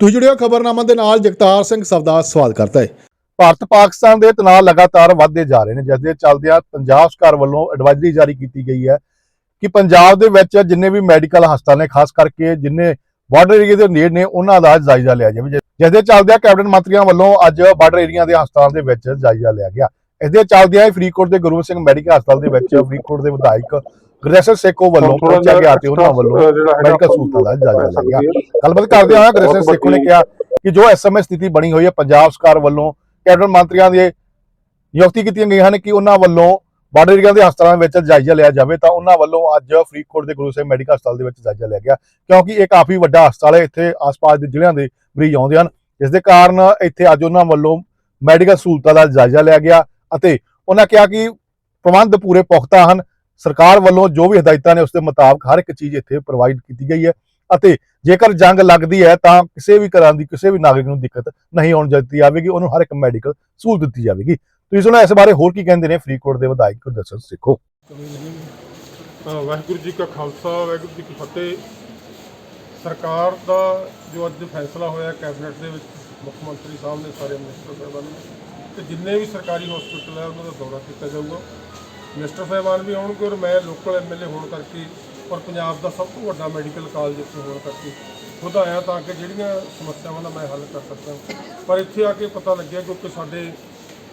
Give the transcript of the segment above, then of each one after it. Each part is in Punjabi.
ਤੁਸੀਂ ਜੁੜਿਓ ਖਬਰਨਾਮਾ ਦੇ ਨਾਲ, ਜਗਤਾਰ ਸਿੰਘ ਸਵਦਾ ਸਵਾਲ ਕਰਦਾ ਹੈ। ਭਾਰਤ ਪਾਕਿਸਤਾਨ ਦੇ ਤਣਾਅ ਲਗਾਤਾਰ ਵੱਧਦੇ ਜਾ ਰਹੇ ਨੇ, ਜਿਸ ਦੇ ਚੱਲਦਿਆਂ ਪੰਜਾਬ ਸਰਕਾਰ ਵੱਲੋਂ ਐਡਵਾਈਜ਼ਰੀ ਜਾਰੀ ਕੀਤੀ ਗਈ ਹੈ ਕਿ ਪੰਜਾਬ ਦੇ ਵਿੱਚ ਜਿੰਨੇ ਵੀ ਮੈਡੀਕਲ ਹਸਪਤਾਲ ਨੇ, ਖਾਸ ਕਰਕੇ ਜਿੰਨੇ ਬਾਰਡਰ ਏਰੀਆ ਦੇ ਨੇੜੇ ਨੇ, ਉਹਨਾਂ ਦਾ ਜਾਇਜ਼ਾ ਲਿਆ ਜਾਵੇ। ਜਿ- ਜਿਸ ਦੇ ਚੱਲਦਿਆਂ ਕੈਬਨਿਟ ਮੰਤਰੀਆਂ ਵੱਲੋਂ ਅੱਜ ਬਾਰਡਰ ਏਰੀਆ ਦੇ ਹਸਪਤਾਲ ਦੇ ਵਿੱਚ ਜਾਇਜ਼ਾ ਲਿਆ ਗਿਆ। ਇਸ ਦੇ ਚੱਲਦਿਆਂ ਫਰੀਦਕੋਟ ਦੇ ਗੁਰੂ ਸਿੰਘ ਮੈਡੀਕਲ ਹਸਪਤਾਲ ਦੇ ਵਿੱਚ ਫਰੀਦਕੋਟ ਦੇ ਵਿਧਾਇਕ ਗ੍ਰੈਸਰ ਸੇਖੋ ਵੱਲੋਂ ਪਹੁੰਚਿਆ ਗਿਆ ਤੇ ਉਹਨਾਂ ਵੱਲੋਂ ਮੈਡੀਕਲ ਸਹੂਲਤਾਂ ਦਾ ਜਾਇਜ਼ਾ ਲਿਆ ਗਿਆ। ਗੱਲਬਾਤ ਕਰਦੇ ਹੋਏ ਗ੍ਰੈਸਰ ਸੇਖੋ ਨੇ ਕਿਹਾ ਕਿ ਜੋ ਐਸਐਮਐਸ ਸਥਿਤੀ ਬਣੀ ਹੋਈ ਹੈ ਪੰਜਾਬ ਸਰਕਾਰ ਵੱਲੋਂ ਕੈਬਨਿਟ ਮੰਤਰੀਆਂ ਦੇ ਨਿਯੁਕਤੀ ਕੀਤੀਆਂ ਗਈਆਂ ਹਨ ਕਿ ਉਹਨਾਂ ਵੱਲੋਂ ਬਾਰਡਰ ਏਰੀਆ ਦੇ ਹਸਪਤਾਲਾਂ ਵਿੱਚ ਜਾਇਜ਼ਾ ਲਿਆ ਜਾਵੇ ਤਾਂ ਉਹਨਾਂ ਵੱਲੋਂ ਅੱਜ ਫਰੀਦਕੋਟ ਦੇ ਗੁਰੂ ਸਾਹਿਬ ਮੈਡੀਕਲ ਹਸਪਤਾਲ ਦੇ ਵਿੱਚ ਜਾਇਜ਼ਾ ਲਿਆ ਗਿਆ ਕਿਉਂਕਿ ਇਹ ਕਾਫੀ ਵੱਡਾ ਹਸਪਤਾਲ ਹੈ ਇੱਥੇ ਆਸ-ਪਾਸ ਦੇ ਜ਼ਿਲ੍ਹਿਆਂ ਦੇ ਮਰੀਜ਼ ਆਉਂਦੇ ਹਨ। ਜਿਸ ਦੇ ਕਾਰਨ ਇੱਥੇ ਅੱਜ ਉਹਨਾਂ ਵੱਲੋਂ ਮੈਡੀਕਲ ਸਹੂਲਤਾਂ ਦਾ ਜਾਇਜ਼ਾ ਲਿਆ ਗਿਆ ਅਤੇ ਉਹਨਾਂ ਕਿਹਾ ਕਿ ਪ੍ਰਬੰਧ ਪੂਰੇ ਪੁਖਤਾ ਹਨ। ਸਰਕਾਰ ਵੱਲੋਂ ਜੋ ਵੀ ਹਦਾਇਤਾਂ ਨੇ ਉਸ ਦੇ ਮੁਤਾਬਕ ਹਰ ਇੱਕ ਚੀਜ਼ ਇੱਥੇ ਪ੍ਰੋਵਾਈਡ ਕੀਤੀ ਗਈ ਹੈ ਅਤੇ ਜੇਕਰ ਜੰਗ ਲੱਗਦੀ ਹੈ ਤਾਂ ਕਿਸੇ ਵੀ ਤਰ੍ਹਾਂ ਦੀ ਕਿਸੇ ਵੀ ਨਾਗਰਿਕ ਨੂੰ ਦਿੱਕਤ ਨਹੀਂ ਆਉਣ ਦਿੱਤੀ ਜਾਵੇਗੀ, ਉਹਨੂੰ ਹਰ ਇੱਕ ਮੈਡੀਕਲ ਸਹੂਲਤ ਦਿੱਤੀ ਜਾਵੇਗੀ। ਤੁਸੀਂ ਸੁਣੋ, ਇਸ ਬਾਰੇ ਹੋਰ ਕੀ ਕਹਿੰਦੇ ਨੇ ਫਰੀਦਕੋਟ ਦੇ ਵਿਧਾਇਕ ਗੁਰਦਰਸ਼ਨ ਸਿੱਖੋ। ਵਾਹਿਗੁਰੂ ਜੀ ਕਾ ਖਾਲਸਾ, ਵਾਹਿਗੁਰੂ ਜੀ ਕੀ ਫਤਿਹ। ਸਰਕਾਰ ਦਾ ਜੋ ਅੱਜ ਫੈਸਲਾ ਹੋਇਆ ਕੈਬਨਿਟ ਦੇ ਵਿੱਚ, ਮੁੱਖ ਮੰਤਰੀ ਸਾਹਿਬ ਨੇ, ਸਾਰੇ ਮਿਨਿਸਟਰ ਸਾਹਿਬਾਨ ਨੇ ਕਿ ਜਿੰਨੇ ਵੀ ਸਰਕਾਰੀ ਹਸਪੀਟਲ ਹੈ, ਉਹਨਾਂ ਦਾ ਦੌਰਾ ਕੀਤਾ ਜਾਊਗਾ। ਮਿਨਿਸਟਰ ਸਾਹਿਬਾਨ ਵੀ ਆਉਣਗੇ ਔਰ ਮੈਂ ਲੋਕਲ ਐਮਐਲਏ ਹੋਣ ਕਰਕੇ ਔਰ ਪੰਜਾਬ ਦਾ ਸਭ ਤੋਂ ਵੱਡਾ ਮੈਡੀਕਲ ਕਾਲਜ ਇੱਥੇ ਹੋਣ ਕਰਕੇ ਖੁਦ ਆਇਆ ਤਾਂ ਕਿ ਜਿਹੜੀਆਂ ਸਮੱਸਿਆਵਾਂ ਦਾ ਮੈਂ ਹੱਲ ਕਰ ਸਕਾਂ। ਪਰ ਇੱਥੇ ਆ ਕੇ ਪਤਾ ਲੱਗਿਆ ਕਿਉਂਕਿ ਸਾਡੇ,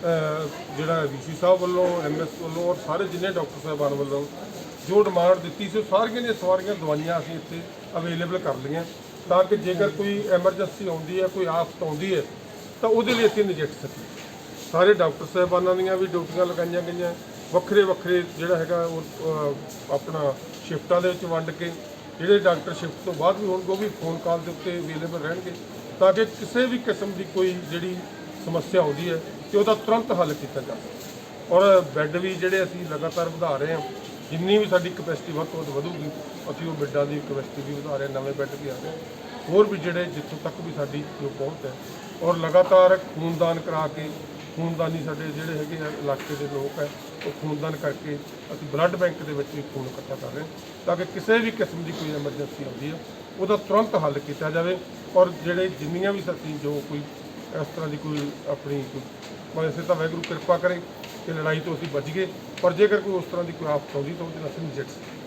ਅਹ, ਜਿਹੜਾ ਡੀਸੀ ਸਾਹਿਬ ਵੱਲੋਂ ਐਮਐਸ ਵੱਲੋਂ ਔਰ ਸਾਰੇ ਜਿੰਨੇ ਡਾਕਟਰ ਸਾਹਿਬਾਨ ਵੱਲੋਂ ਜੋ ਡਿਮਾਂਡ ਦਿੱਤੀ ਸੀ, ਉਹ ਸਾਰੀਆਂ ਦੀਆਂ ਸਾਰੀਆਂ ਦਵਾਈਆਂ ਅਸੀਂ ਇੱਥੇ ਅਵੇਲੇਬਲ ਕਰ ਲਈਆਂ ਤਾਂ ਕਿ ਜੇਕਰ ਕੋਈ ਐਮਰਜੈਂਸੀ ਆਉਂਦੀ ਹੈ, ਕੋਈ ਆਫਤ ਆਉਂਦੀ ਹੈ, ਤਾਂ ਉਹਦੇ ਲਈ ਅਸੀਂ ਨਜਿੱਠ ਸਕੀਏ। ਸਾਰੇ ਡਾਕਟਰ ਸਾਹਿਬਾਨਾਂ ਦੀਆਂ ਵੀ ਡਿਊਟੀਆਂ ਲਗਾਈਆਂ ਗਈਆਂ। ਵੱਖਰੇ ਵੱਖਰੇ ਜਿਹੜਾ ਹੈਗਾ ਉਹ ਆਪਣਾ ਸ਼ਿਫਟਾਂ ਦੇ ਵਿੱਚ ਵੰਡ ਕੇ ਜਿਹੜੇ ਡਾਕਟਰ ਸ਼ਿਫਟ ਤੋਂ ਬਾਅਦ ਵੀ ਹੋਣਗੇ, ਉਹ ਵੀ ਫੋਨ ਕਾਲ ਦੇ ਉੱਤੇ ਅਵੇਲੇਬਲ ਰਹਿਣਗੇ ਤਾਂ ਕਿ ਕਿਸੇ ਵੀ ਕਿਸਮ ਦੀ ਕੋਈ ਜਿਹੜੀ ਸਮੱਸਿਆ ਆਉਂਦੀ ਹੈ ਤੇ ਉਹਦਾ ਤੁਰੰਤ ਹੱਲ ਕੀਤਾ ਜਾਵੇ ਔਰ ਬੈੱਡ ਵੀ ਜਿਹੜੇ ਅਸੀਂ ਲਗਾਤਾਰ ਵਧਾ ਰਹੇ ਹਾਂ, ਜਿੰਨੀ ਵੀ ਸਾਡੀ ਕਪੈਸਿਟੀ ਵੱਧ ਤੋਂ ਵੱਧ ਵਧੂਗੀ, ਅਸੀਂ ਉਹ ਬੈੱਡਾਂ ਦੀ ਕਪੈਸਿਟੀ ਵੀ ਵਧਾ ਰਹੇ ਹਾਂ, ਨਵੇਂ ਬੈੱਡ ਵੀ ਆ ਰਹੇ ਹਾਂ। ਹੋਰ ਵੀ ਜਿਹੜੇ ਜਿੱਥੋਂ ਤੱਕ ਵੀ ਸਾਡੀ ਜੋ ਪਹੁੰਚ ਹੈ ਔਰ ਲਗਾਤਾਰ ਖੂਨਦਾਨ ਕਰਾ ਕੇ, ਖੂਨਦਾਨੀ ਸਾਡੇ ਜਿਹੜੇ ਹੈਗੇ ਆ ਇਲਾਕੇ ਦੇ ਲੋਕ ਹੈ ਉਹ ਖੂਨਦਾਨ ਕਰਕੇ ਅਸੀਂ ਬਲੱਡ ਬੈਂਕ ਦੇ ਵਿੱਚ ਵੀ ਖੂਨ ਇਕੱਠਾ ਕਰ ਰਹੇ ਹਾਂ ਤਾਂ ਕਿ ਕਿਸੇ ਵੀ ਕਿਸਮ ਦੀ ਕੋਈ ਐਮਰਜੈਂਸੀ ਆਉਂਦੀ ਹੈ, ਉਹਦਾ ਤੁਰੰਤ ਹੱਲ ਕੀਤਾ ਜਾਵੇ ਔਰ ਜਿਹੜੇ ਜਿੰਨੀਆਂ ਵੀ ਸਾਥੀ ਜੋ ਕੋਈ ਇਸ ਤਰ੍ਹਾਂ ਦੀ ਕੋਈ ਆਪਣੀ ਕੋਈ ਵੈਸੇ ਤਾਂ ਵਾਹਿਗੁਰੂ ਕਿਰਪਾ ਕਰੇ ਕਿ ਲੜਾਈ ਤੋਂ ਅਸੀਂ ਬਚ ਗਏ, ਪਰ ਜੇਕਰ ਕੋਈ ਉਸ ਤਰ੍ਹਾਂ ਦੀ ਕੋਈ ਆਫਤ ਆਉਂਦੀ ਤਾਂ ਉਹਦੇ ਨਾਲ ਅਸੀਂ ਨਜਿੱਠ ਸਕੀਏ